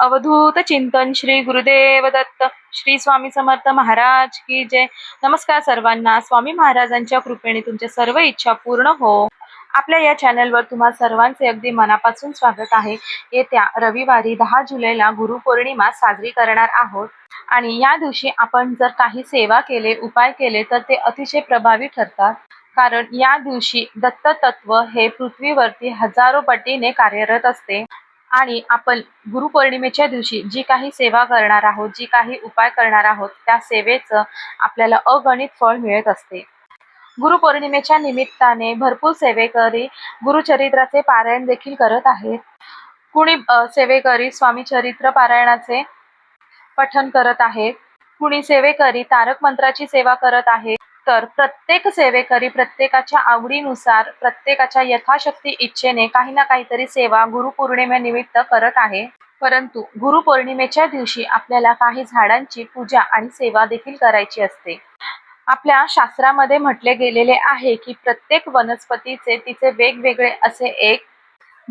अवधूत चिंतन श्री गुरुदेव दत्त श्री स्वामी समर्थ महाराज की जय. नमस्कार सर्वांना. स्वामी महाराजांच्या कृपेने तुमच्या सर्व इच्छा पूर्ण हो. आपल्या या चॅनलवर तुम्हा सर्वांचे अगदी मनापासून स्वागत आहे. येत्या रविवारी दहा जुलैला गुरुपौर्णिमा साजरी करणार आहोत. आणि या दिवशी आपण जर काही सेवा केले उपाय केले तर ते अतिशय प्रभावी ठरतात. कारण या दिवशी दत्त तत्व हे पृथ्वीवरती हजारो पटीने कार्यरत असते. आणि आपण गुरुपौर्णिमेच्या दिवशी जी काही सेवा करणार आहोत जी काही उपाय करणार आहोत त्या सेवेचं आपल्याला अगणित फळ मिळत असते. गुरुपौर्णिमेच्या निमित्ताने भरपूर सेवेकरी गुरुचरित्राचे पारायण देखील करत आहेत. कुणी सेवेकरी स्वामी चरित्र पारायणाचे पठण करत आहेत. कुणी सेवेकरी तारक मंत्राची सेवा करत आहेत. तर प्रत्येक सेवेकरी प्रत्येकाच्या आवडीनुसार प्रत्येकाच्या यथाशक्ती इच्छेने काही ना काहीतरी सेवा गुरुपौर्णिमेनिमित्त करत आहे. परंतु गुरुपौर्णिमेच्या दिवशी आपल्याला काही झाडांची पूजा आणि सेवा देखील करायची असते. आपल्या शास्त्रामध्ये म्हटले गेलेले आहे की प्रत्येक वनस्पतीचे तिचे वेगवेगळे असे एक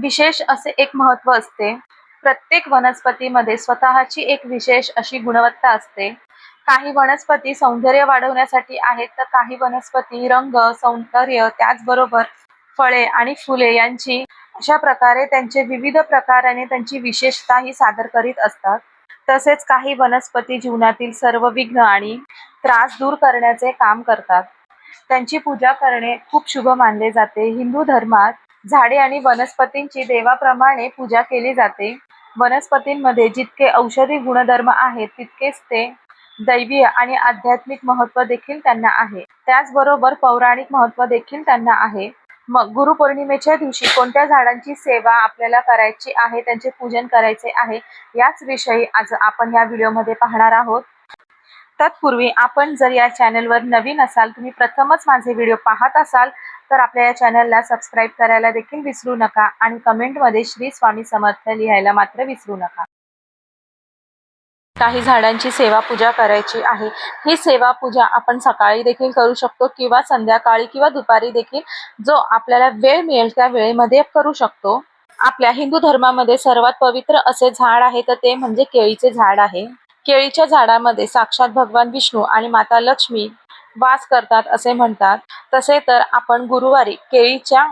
विशेष असे एक महत्त्व असते. प्रत्येक वनस्पतीमध्ये स्वतःची एक विशेष अशी गुणवत्ता असते. काही वनस्पती सौंदर्य वाढवण्यासाठी आहेत तर काही वनस्पती रंग सौंदर्य त्याचबरोबर फळे आणि फुले यांची अशा प्रकारे त्यांचे विविध प्रकाराने त्यांची विशेषता ही सादर करीत असतात. तसेच काही वनस्पती जीवनातील सर्व विघ्न आणि त्रास दूर करण्याचे काम करतात. त्यांची पूजा करणे खूप शुभ मानले जाते. हिंदू धर्मात झाडे आणि वनस्पतींची देवाप्रमाणे पूजा केली जाते. वनस्पतींमध्ये जितके औषधी गुणधर्म आहेत तितकेच ते दैवीय आणि आध्यात्मिक महत्त्व देखील त्यांना आहे. त्याचबरोबर पौराणिक महत्त्व देखील त्यांना आहे. मग गुरुपौर्णिमेच्या दिवशी कोणत्या झाडांची सेवा आपल्याला करायची आहे त्यांचे पूजन करायचे आहे याच विषयी आज आपण या व्हिडिओमध्ये पाहणार आहोत. तत्पूर्वी आपण जर या चॅनलवर नवीन असाल तुम्ही प्रथमच माझे व्हिडिओ पाहत असाल तर आपल्या या चॅनलला सबस्क्राईब करायला देखील विसरू नका आणि कमेंटमध्ये श्री स्वामी समर्थ लिहायला मात्र विसरू नका. काही झाडांची सेवा पूजा करायची आहे. ही सेवा पूजा आपण सकाळी देखील करू शकतो किंवा संध्याकाळी किंवा दुपारी देखील जो आपल्याला वेळ मिळेल त्या वेळेमध्ये करू शकतो. आपल्या हिंदू धर्मामध्ये सर्वात पवित्र असे झाड आहे तर ते म्हणजे केळीचे झाड आहे. केळीच्या झाडामध्ये साक्षात भगवान विष्णू आणि माता लक्ष्मी वास करतात असे म्हणतात. तसे तर आपण गुरुवारी केळीच्या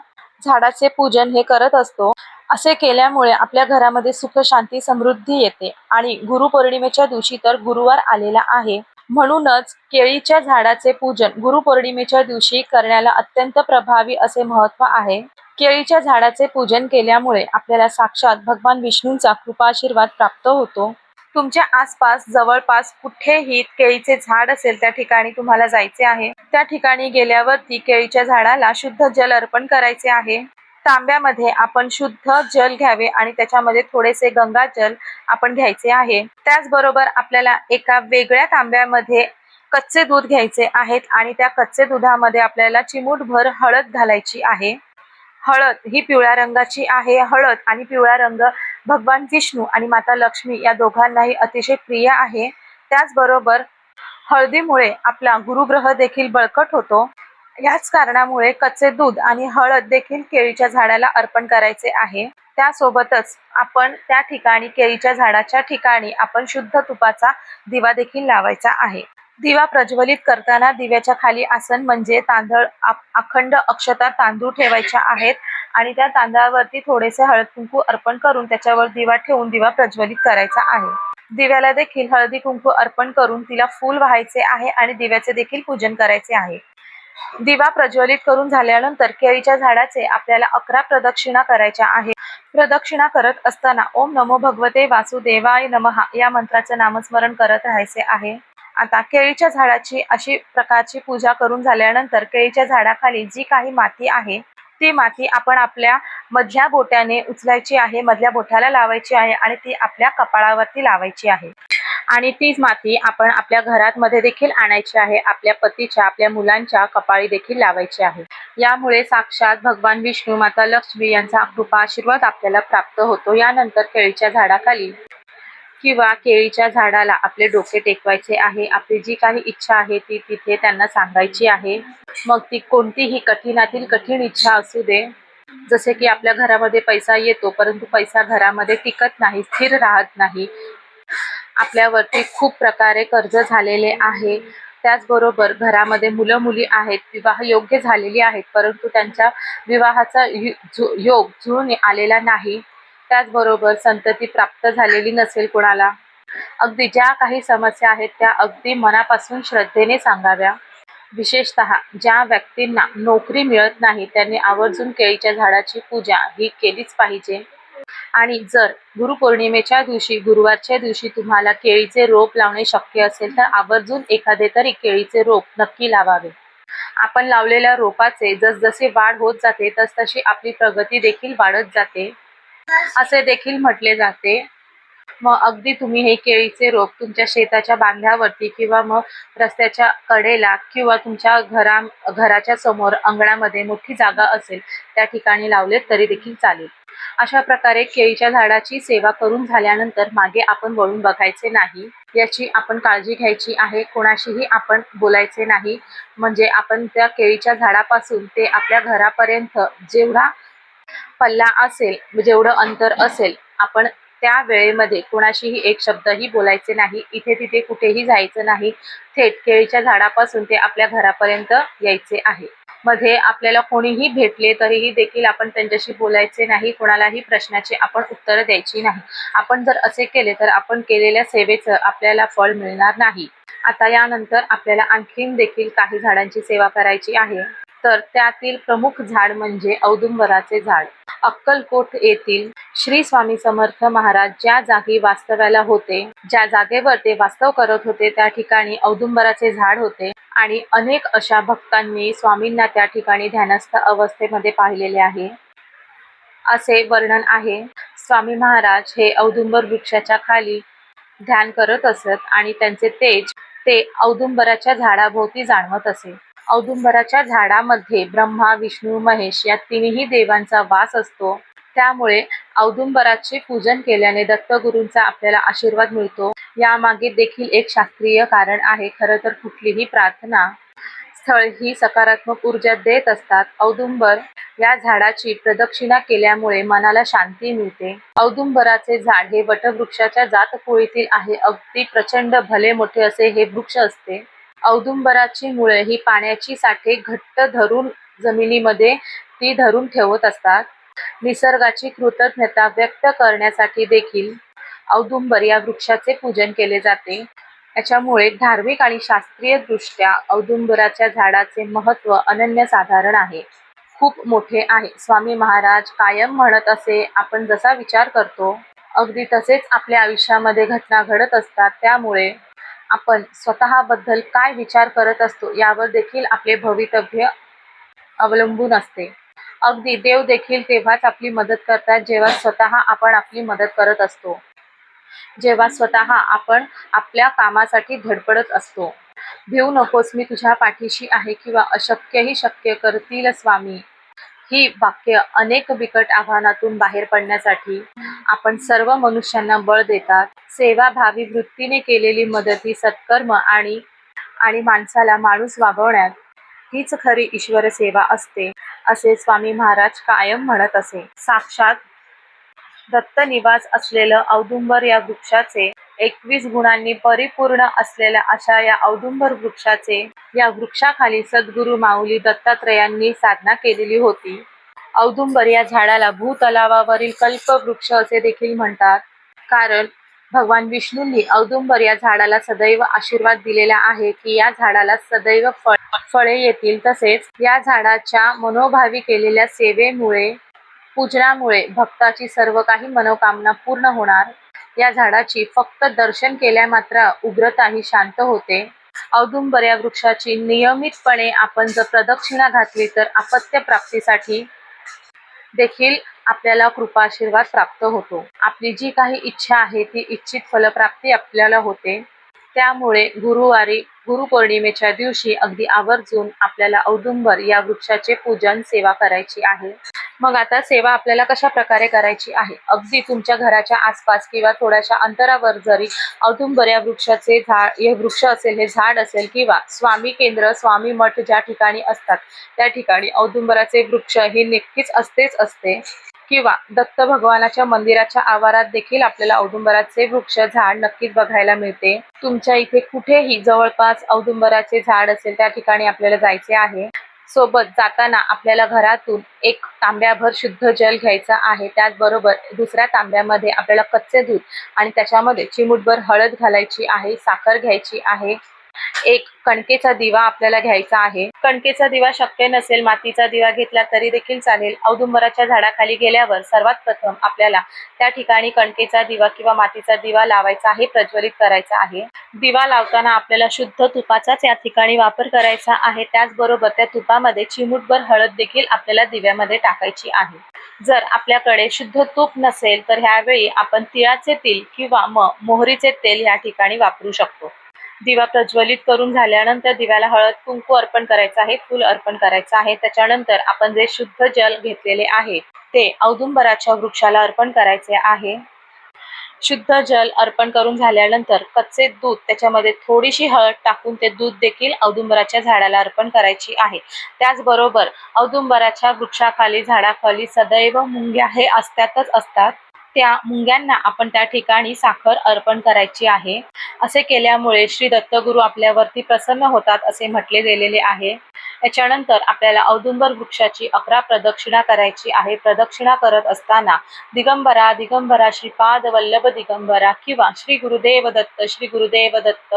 झाडाचे पूजन हे करत असतो. असे केल्यामुळे आपल्या घरामध्ये सुख शांती समृद्धी येते आणि गुरुपौर्णिमेच्या दिवशी तर गुरुवार आलेला आहे. म्हणूनच केळीच्या झाडाचे पूजन गुरुपौर्णिमेच्या दिवशी करण्याला अत्यंत प्रभावी असे महत्त्व आहे. केळीच्या झाडाचे पूजन केल्यामुळे आपल्याला साक्षात भगवान विष्णूंचा कृपाशीर्वाद प्राप्त होतो. तुमच्या आसपास जवळपास कुठेही केळीचे झाड असेल त्या ठिकाणी तुम्हाला जायचे आहे. त्या ठिकाणी गेल्यावरती केळीच्या झाडाला शुद्ध जल अर्पण करायचे आहे. तांब्यामध्ये आपण शुद्ध जल घ्यावे आणि त्याच्यामध्ये थोडेसे गंगा जल आपण घ्यायचे आहे. त्याचबरोबर आपल्याला एका वेगळ्या तांब्यामध्ये कच्चे दूध घ्यायचे आहेत आणि त्या कच्चे दुधामध्ये आपल्याला चिमूटभर हळद घालायची आहे. हळद ही पिवळ्या रंगाची आहे. हळद आणि पिवळा रंग भगवान विष्णू आणि माता लक्ष्मी या दोघांनाही अतिशय प्रिय आहे. त्याचबरोबर हळदीमुळे आपला गुरुग्रह देखील बळकट होतो. याच कारणामुळे कच्चे दूध आणि हळद देखील केळीच्या झाडाला अर्पण करायचे आहे. त्यासोबतच आपण त्या ठिकाणी केळीच्या झाडाच्या ठिकाणी आपण शुद्ध तुपाचा दिवा देखील लावायचा आहे. दिवा प्रज्वलित करताना दिव्याच्या खाली आसन म्हणजे तांदळ अखंड अक्षता तांदूळ ठेवायच्या आहेत आणि त्या तांदळावरती थोडेसे हळद कुंकू अर्पण करून त्याच्यावर दिवा ठेवून दिवा प्रज्वलित करायचा आहे. दिव्याला देखील हळदी कुंकू अर्पण करून तिला फूल व्हायचे आहे आणि दिव्याचे देखील पूजन करायचे आहे. दिवा प्रज्वलित करून झाल्यानंतर केळीच्या झाडाचे आपल्याला अकरा प्रदक्षिणा करायच्या आहे प्रदक्षिणा करत असताना ओम नमो भगवते वासुदेवाय नमः या मंत्राचं नामस्मरण करत राहायचे आहे. आता केळीच्या झाडाची अशी प्रकारची पूजा करून झाल्यानंतर केळीच्या झाडाखाली जी काही माती आहे ती माती आपण आपल्या मधल्या बोट्याने उचलायची आहे मधल्या बोट्याला लावायची आहे आणि ती आपल्या कपाळावरती लावायची आहे. आणि तीच माती आपण आपल्या घरात मध्ये देखील आणायची आहे. आपल्या पतीच्या आपल्या मुलांच्या कपाळी देखील लावायची आहे. यामुळे साक्षात भगवान विष्णू माता लक्ष्मी यांचा कृपा आशीर्वाद आपल्याला प्राप्त होतो. यानंतर केळीच्या झाडाखाली किंवा केळीच्या झाडाला आपले डोके टेकवायचे आहे. आपली जी काही इच्छा आहे ती तिथे त्यांना सांगायची आहे. मग ती कोणतीही कठीणातील कठीण इच्छा असू दे. जसे की आपल्या घरामध्ये पैसा येतो परंतु पैसा घरामध्ये टिकत नाही स्थिर राहत नाही. आपल्यावरती खूप प्रकारे कर्ज झालेले आहे. त्याचबरोबर घरामध्ये मुलं मुली आहेत विवाह योग्य झालेली आहेत परंतु त्यांच्या विवाहाचा यु- योग जुळून आलेला नाही. त्याचबरोबर संतती प्राप्त झालेली नसेल कोणाला. अगदी ज्या काही समस्या आहेत त्या अगदी मनापासून श्रद्धेने सांगाव्या. विशेषतः ज्या व्यक्तींना नोकरी मिळत नाही त्यांनी आवर्जून केळीच्या झाडाची पूजा ही केलीच पाहिजे. आणि जर गुरुपौर्णिमेच्या दिवशी गुरुवारच्या दिवशी तुम्हाला केळीचे रोप लावणे शक्य असेल तर आवर्जून एखादे तरी केळीचे रोप नक्की लावावे. आपण लावलेल्या रोपाचे जसजसे वाढ होत जाते तसतशी आपली प्रगती देखील वाढत जाते. असे देखील म्हटले जाते. मग अगदी तुम्ही हे केळीचे रोप तुमच्या शेताच्या बांध्यावरती किंवा मग रस्त्याच्या कडेला किंवा तुमच्या घरा घराच्या समोर अंगणामध्ये मोठी जागा असेल त्या ठिकाणी लावलेत तरी देखील चालेल. अशा प्रकारे केळीच्या झाडाची सेवा करून झाल्यानंतर मागे आपण वळून बघायचे नाही. याची आपण काळजी घ्यायची आहे. कोणाशीही आपण बोलायचे नाही. म्हणजे आपण त्या केळीच्या झाडापासून ते आपल्या घरापर्यंत जेवढा पल्ला असेल जेवढं अंतर असेल आपण त्या वेळेमध्ये कोणाशीही एक शब्दही बोलायचे नाही. इथे तिथे कुठेही जायचं नाही. थेट केळीच्या झाडापासून ते आपल्या घरापर्यंत यायचे आहे. मध्ये आपल्याला कोणीही भेटले तरीही देखील आपण त्यांच्याशी बोलायचे नाही. कोणालाही प्रश्नाची आपण उत्तरं द्यायची नाही. आपण जर असे केले तर आपण केलेल्या सेवेचं आपल्याला फळ मिळणार नाही. आता यानंतर आपल्याला आणखीन देखील काही झाडांची सेवा करायची आहे. तर त्यातील प्रमुख झाड म्हणजे औदुंबराचे झाड. अक्कलकोट येथील श्री स्वामी समर्थ महाराज ज्या जागी वास्तव्याला होते ज्या जागेवर ते वास्तव करत होते त्या ठिकाणी औदुंबराचे झाड होते आणि अनेक अशा भक्तांनी स्वामींना त्या ठिकाणी ध्यानस्थ अवस्थेमध्ये पाहिलेले आहे. असे वर्णन आहे. स्वामी महाराज हे औदुंबर वृक्षाच्या खाली ध्यान करत असत आणि त्यांचे तेज ते औदुंबराच्या झाडाभोवती जाणवत असे. औदुंबराच्या झाडामध्ये ब्रह्मा विष्णू महेश या तिन्ही देवांचा वास असतो. त्यामुळे औदुंबराचे पूजन केल्याने दत्तगुरूंचा आपल्याला आशीर्वाद मिळतो. यामागे देखील एक शास्त्रीय कारण आहे खरं तर कुठलीही प्रार्थना स्थळ ही सकारात्मक ऊर्जा देत असतात. औदुंबर या झाडाची प्रदक्षिणा केल्यामुळे मनाला शांती मिळते. औदुंबराचे झाड हे वटवृक्षाच्या जातकुळीतील आहे. अगदी प्रचंड भले मोठे असे हे वृक्ष असते. औदुंबराची मुळे ही पाण्याची साठे घट्ट धरून जमिनीमध्ये ती धरून ठेवत असतात. निसर्गाची कृतज्ञता व्यक्त करण्यासाठी देखील औदुंबर या वृक्षाचे पूजन केले जाते. याच्यामुळे धार्मिक आणि शास्त्रीय दृष्ट्या औदुंबराच्या झाडाचे महत्त्व अनन्यसाधारण आहे. खूप मोठे आहे. स्वामी महाराज कायम म्हणत असे आपण जसा विचार करतो अगदी तसेच आपल्या आयुष्यामध्ये घटना घडत असतात. त्यामुळे आपण स्वतःबद्दल काय विचार करत असतो यावर देखील आपले भवितव्य अवलंबून असते. अगदी देव देखील तेव्हाच आपली मदत करतात जेव्हा स्वतः आपण आपली मदत करत असतो. जेव्हा स्वतः आपण आपल्या कामासाठी धडपडत असतो. भिवू नकोस मी तुझ्या पाठीशी आहे किंवा अशक्यही शक्य करतील स्वामी. ही वाक्य अनेक बिकट आव्हानातून बाहेर पडण्यासाठी आपण सर्व मनुष्यांना बळ देतात. सेवाभावी वृत्तीने केलेली मदत ही सत्कर्म आणि आणि माणसाला माणूस वागवण्यात हीच खरी ईश्वर सेवा असते असे स्वामी महाराज कायम म्हणत असे. साक्षात दत्त निवास असलेलं औदुंबर या वृक्षाचे एकवीस गुणांनी परिपूर्ण असलेल्या अशा या औदुंबर वृक्षाचे या वृक्षाखाली सद्गुरू माऊली दत्तात्रयांनी साधना केलेली होती. औदुंबर या झाडाला भूतलावावरील कल्पवृक्ष असे देखील म्हणतात. कारण भगवान विष्णूंनी औदुंबर या झाडाला सदैव आशीर्वाद दिलेला आहे की या झाडाला सदैव फळ फळे येतील तसेच या झाडाच्या मनोभावी केलेल्या सेवेमुळे पूजनामुळे भक्ताची सर्व काही मनोकामना पूर्ण होणार. या झाडाची फक्त दर्शन केल्या मात्र उग्रता ही शांत होते. औदुंबर या वृक्षाची नियमितपणे आपण जर प्रदक्षिणा घातली तर अपत्य प्राप्तीसाठी देखील आपल्याला कृपाशीर्वाद प्राप्त होतो. आपली जी काही इच्छा आहे ती इच्छित फलप्राप्ती आपल्याला होते. त्यामुळे गुरुवारी गुरुपौर्णिमेच्या दिवशी अगदी आवर्जून आपल्याला औदुंबर या वृक्षाचे पूजन सेवा करायची आहे. मग आता सेवा आपल्याला कशा प्रकारे करायची आहे? अगदी तुमच्या घराच्या आसपास किंवा थोड्याशा अंतरावर जरी औदुंबर या वृक्षाचे झाड हे वृक्ष असेल हे झाड असेल किंवा स्वामी केंद्र स्वामी मठ ज्या ठिकाणी असतात त्या ठिकाणी औदुंबराचे वृक्ष हे नक्कीच असतेच असते. किंवा दत्त भगवानाच्या मंदिराच्या आवारात देखील आपल्याला औदुंबराचे वृक्ष झाड नक्कीच बघायला मिळते. तुमच्या इथे कुठेही जवळपास औदुंबराचे झाड असेल त्या ठिकाणी आपल्याला जायचे आहे. सोबत जाताना आपल्याला घरातून एक तांब्याभर शुद्ध जल घ्यायचं आहे. त्याचबरोबर दुसऱ्या तांब्यामध्ये आपल्याला कच्चे दूध आणि त्याच्यामध्ये चिमूटभर हळद घालायची आहे साखर घ्यायची आहे. एक कणकेचा दिवा आपल्याला घ्यायचा आहे. कणकेचा दिवा शक्य नसेल मातीचा दिवा घेतला तरी देखील चालेल. औदुंबराच्या झाडाखाली गेल्यावर सर्वात प्रथम आपल्याला त्या ठिकाणी कणकेचा दिवा किंवा मातीचा दिवा लावायचा आहे प्रज्वलित करायचा आहे. दिवा लावताना आपल्याला शुद्ध तुपाचाच या ठिकाणी वापर करायचा आहे. त्याचबरोबर त्या तुपामध्ये चिमूटभर हळद देखील आपल्याला दिव्यामध्ये टाकायची आहे. जर आपल्याकडे शुद्ध तूप नसेल तर ह्यावेळी आपण तिळाचे तेल किंवा मग मोहरीचे तेल या ठिकाणी वापरू शकतो. दिवा प्रज्वलित करून झाल्यानंतर दिव्याला हळद कुंकू अर्पण करायचं आहे फूल अर्पण करायचं आहे. त्याच्यानंतर आपण जे शुद्ध जल घेतलेले आहे ते औदुंबराच्या वृक्षाला अर्पण करायचे आहे. शुद्ध जल अर्पण करून झाल्यानंतर कच्चे दूध त्याच्यामध्ये थोडीशी हळद टाकून ते दूध देखील औदुंबराच्या झाडाला अर्पण करायची आहे. त्याचबरोबर औदुंबराच्या वृक्षाखाली झाडाखाली सदैव मुंग्या हे असतातच असतात. त्या मुंग्यांना आपण त्या ठिकाणी साखर अर्पण करायची आहे. असे केल्यामुळे श्री दत्तगुरू आपल्यावरती प्रसन्न होतात असे म्हटले गेलेले आहे. याच्यानंतर आपल्याला औदुंबर वृक्षाची अकरा प्रदक्षिणा करायची आहे. प्रदक्षिणा करत असताना दिगंबरा दिगंबरा श्रीपाद वल्लभ दिगंबरा किंवा श्री गुरुदेव दत्त श्री गुरुदेव दत्त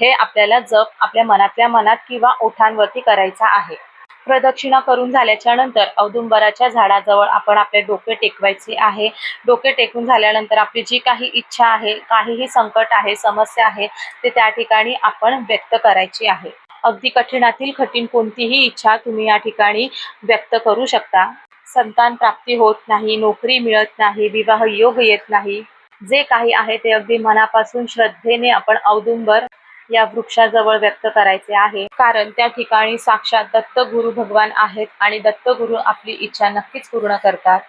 हे आपल्याला जप आपल्या मनातल्या मनात किंवा ओठांवरती करायचा आहे. प्रदक्षिणा करून झाल्याच्यानंतर औदुंबराच्या झाडाजवळ आपण आपले डोके टेकवायचे आहे. डोके टेकून झाल्यानंतर आपली जी काही इच्छा आहे काहीही संकट आहे समस्या आहे ते त्या ठिकाणी आपण व्यक्त करायची आहे. अगदी कठीणातील कठीण कोणतीही इच्छा तुम्ही या ठिकाणी व्यक्त करू शकता. संतान प्राप्ती होत नाही नोकरी मिळत नाही विवाह योग येत नाही. जे काही आहे ते अगदी मनापासून श्रद्धेने आपण औदुंबर या वृक्षाजवळ व्यक्त करायचे आहे. कारण त्या ठिकाणी साक्षात दत्त गुरु भगवान आहेत आणि दत्त गुरु आपली इच्छा नक्कीच पूर्ण करतात.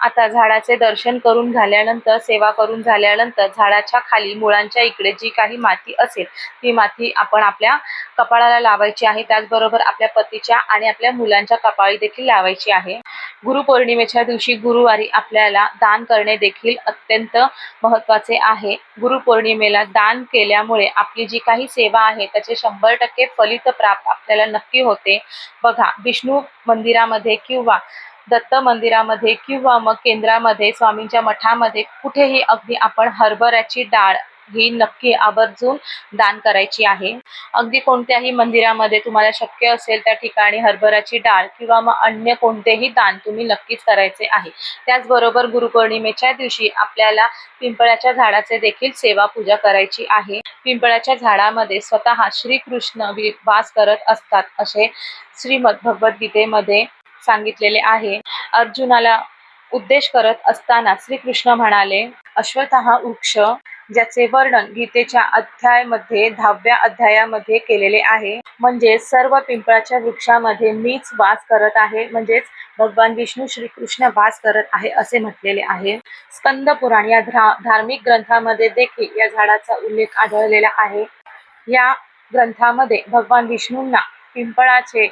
आता झाडाचे दर्शन करून झाल्यानंतर सेवा करून झाल्यानंतर झाडाच्या खाली मुळांच्या इकडे जी काही माती असेल ती माती आपण आपल्या कपाळाला लावायची आहे. त्याचबरोबर आपल्या पतीच्या आणि आपल्या मुलांच्या कपाळी देखील लावायची आहे. गुरुपौर्णिमेच्या दिवशी गुरुवारी आपल्याला दान करणे देखील अत्यंत महत्त्वाचे आहे. गुरुपौर्णिमेला दान केल्यामुळे आपली जी काही सेवा आहे त्याचे शंभर टक्के फलित प्राप्त आपल्याला नक्की होते. बघा विष्णू मंदिरामध्ये किंवा दत्त मंदिरामध्ये किंवा मग केंद्रामध्ये स्वामींच्या मठामध्ये कुठेही अगदी आपण हरभऱ्याची डाळ ही नक्की आवर्जून दान करायची आहे. अगदी कोणत्याही मंदिरामध्ये तुम्हाला शक्य असेल त्या ठिकाणी हरभऱ्याची डाळ किंवा मग अन्य कोणतेही दान तुम्ही नक्कीच करायचे आहे. त्याचबरोबर गुरुपौर्णिमेच्या दिवशी आपल्याला पिंपळाच्या झाडाचे देखील सेवा पूजा करायची आहे. पिंपळाच्या झाडामध्ये स्वतः श्रीकृष्ण वास करत असतात असे श्रीमद भगवद्गीतेमध्ये सांगितलेले आहे. अर्जुनाला उद्देश करत असताना श्रीकृष्ण म्हणाले अश्वतः हा वृक्ष ज्याचे वर्णन गीतेच्या अध्यायामध्ये दहाव्या अध्यायामध्ये केलेले आहे म्हणजे सर्व पिंपळाच्या वृक्षामध्ये मीच वास करत आहे म्हणजेच भगवान विष्णू श्रीकृष्ण वास करत आहे असे म्हटलेले आहे. स्कंद पुराण या धार्मिक ग्रंथामध्ये देखील या झाडाचा उल्लेख आढळलेला आहे. या ग्रंथामध्ये भगवान विष्णूंना पिंपळाचे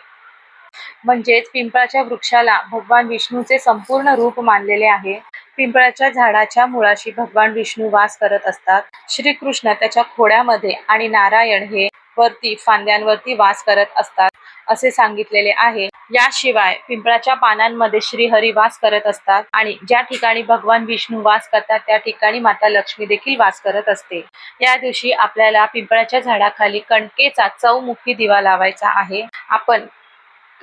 म्हणजेच पिंपळाच्या वृक्षाला भगवान विष्णूचे संपूर्ण रूप मानलेले आहे. पिंपळाच्या झाडाच्या मुळाशी भगवान विष्णू वास करत असतात. श्रीकृष्ण त्याच्या खोड्यामध्ये आणि नारायण हे वरती फांद्यांवरती वास करत असतात असे सांगितलेले आहे. याशिवाय पिंपळाच्या पानांमध्ये श्रीहरी वास करत असतात आणि ज्या ठिकाणी भगवान विष्णू वास करतात त्या ठिकाणी माता लक्ष्मी देखील वास करत असते. या दिवशी आपल्याला पिंपळाच्या झाडाखाली कणकेचा चौमुखी दिवा लावायचा आहे. आपण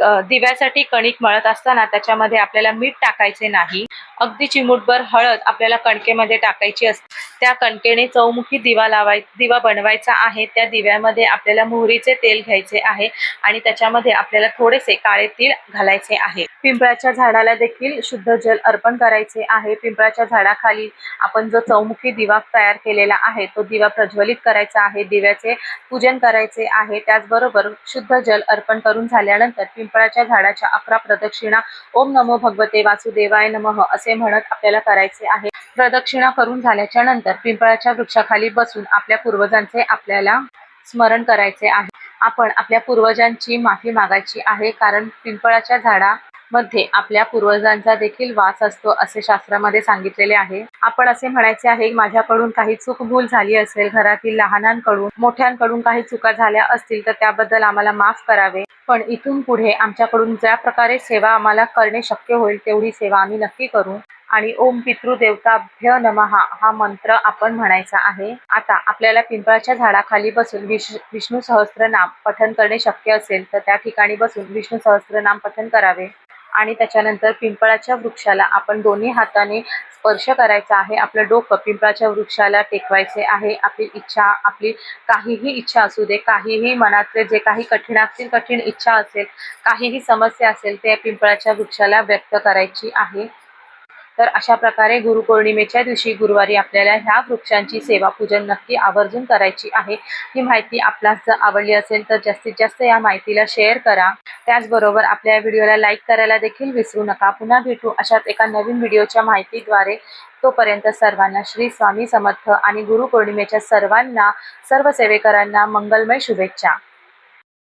दिव्यासाठी कणिक मळत असताना त्याच्यामध्ये आपल्याला मीठ टाकायचे नाही. अगदी चिमूटभर हळद आपल्याला कणकेमध्ये टाकायची असते त्या कणकेने चौमुखी दिवा लावाय दिवा बनवायचा आहे. त्या दिव्यामध्ये आपल्याला मोहरीचे तेल घ्यायचे आहे आणि त्याच्यामध्ये आपल्याला थोडेसे काळे तीळ घालायचे आहे. पिंपळाच्या झाडाला देखील शुद्ध जल अर्पण करायचे आहे. पिंपळाच्या झाडाखाली आपण जो चौमुखी दिवा तयार केलेला आहे तो दिवा प्रज्वलित करायचा आहे. दिव्याचे पूजन करायचे आहे. त्याचबरोबर शुद्ध जल अर्पण करून झाल्यानंतर पिंप पिंपळाच्या झाडाच्या अकरा प्रदक्षिणा ओम नमो भगवते वासुदेवाय नमः असे म्हणत आपल्याला करायचे आहे. प्रदक्षिणा करून झाल्याच्यानंतर पिंपळाच्या वृक्षाखाली बसून आपल्या पूर्वजांचे आपल्याला स्मरण करायचे आहे. आपण आपल्या पूर्वजांची माफी मागायची आहे कारण पिंपळाच्या झाडा मध्ये आपल्या पूर्वजांचा देखील वास असतो असे शास्त्रामध्ये सांगितलेले आहे. आपण असे म्हणायचे आहे माझ्याकडून काही चूक भूल झाली असेल घरातील लहानांकडून मोठ्यांकडून काही चुका झाल्या असतील तर त्याबद्दल आम्हाला माफ करावे. पण इथून पुढे आमच्याकडून ज्या प्रकारे सेवा आम्हाला करणे शक्य होईल तेवढी सेवा आम्ही नक्की करू. आणि ओम पितृदेवताभ्य नमहा हा मंत्र आपण म्हणायचा आहे. आता आपल्याला पिंपळाच्या झाडाखाली बसून विश विष्णू सहस्त्रनाम पठन करणे शक्य असेल तर त्या ठिकाणी बसून विष्णू सहस्त्रनाम पठन करावे. आणि त्याच्यानंतर पिंपळाच्या वृक्षाला आपण दोन्ही हाताने स्पर्श करायचा आहे. आपलं डोकं पिंपळाच्या वृक्षाला टेकवायचे आहे. आपली इच्छा आपली काहीही इच्छा असू दे काहीही मनातले जे काही कठीणातील कठीण इच्छा असेल काहीही समस्या असेल ते पिंपळाच्या वृक्षाला व्यक्त करायची आहे. तर अशा प्रकारे गुरुपौर्णिमेच्या दिवशी गुरुवारी आपल्याला ह्या वृक्षांची सेवा पूजन नक्की आवर्जून करायची आहे. ही माहिती आपल्यास जर आवडली असेल तर जास्तीत जास्त या माहितीला शेअर करा. त्याचबरोबर आपल्या व्हिडिओला लाईक करायला देखील विसरू नका. पुन्हा भेटू अशाच एका नवीन व्हिडिओच्या माहितीद्वारे. तोपर्यंत सर्वांना श्री स्वामी समर्थ आणि गुरुपौर्णिमेच्या सर्वांना सर्व सेवेकरांना मंगलमय शुभेच्छा.